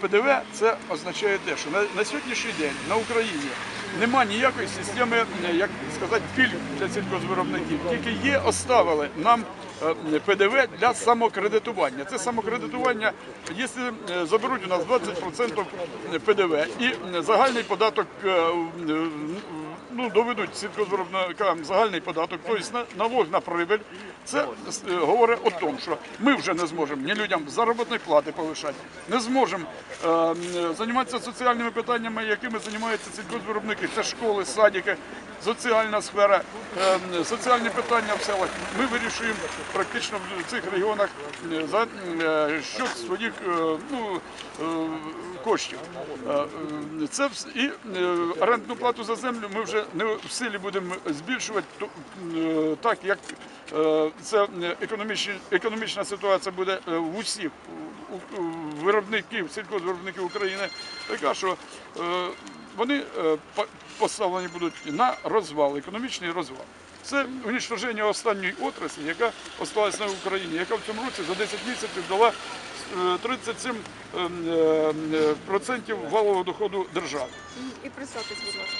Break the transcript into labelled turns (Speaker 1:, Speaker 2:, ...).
Speaker 1: ПДВ це означає те, що на, сьогоднішній день на Україні нема ніякої системи, е, як сказати, пільг для сільхозвиробників. Тільки є, оставили нам е, ПДВ для самокредитування. Це самокредитування, якщо е, заберуть у нас 20% ПДВ і загальний податок ну, доведуть сільхозвиробникам загальний податок, тобто налог на прибиль, це говорить о тому, що ми вже не зможемо ні людям заробітної плати повишати, не зможемо е, займатися соціальними питаннями, якими займаються сільхозвиробники. Це школи, садики, соціальна сфера, е, соціальні питання в селах. Ми вирішуємо практично в цих регіонах за е, счет своїх ну, коштів. Це і орендну плату за землю ми вже не в силі будемо збільшувати е, так, як це економічна ситуація буде в усіх виробників, сільхозвиробників України, така що е, вони е, поставлені будуть на розвал, економічний розвал. Це уничтоження останньої отраслі, яка осталась на Україні, яка в цьому році за 10 місяців дала е, 37 е, валового доходу держави.
Speaker 2: І представтесь, будь ласка.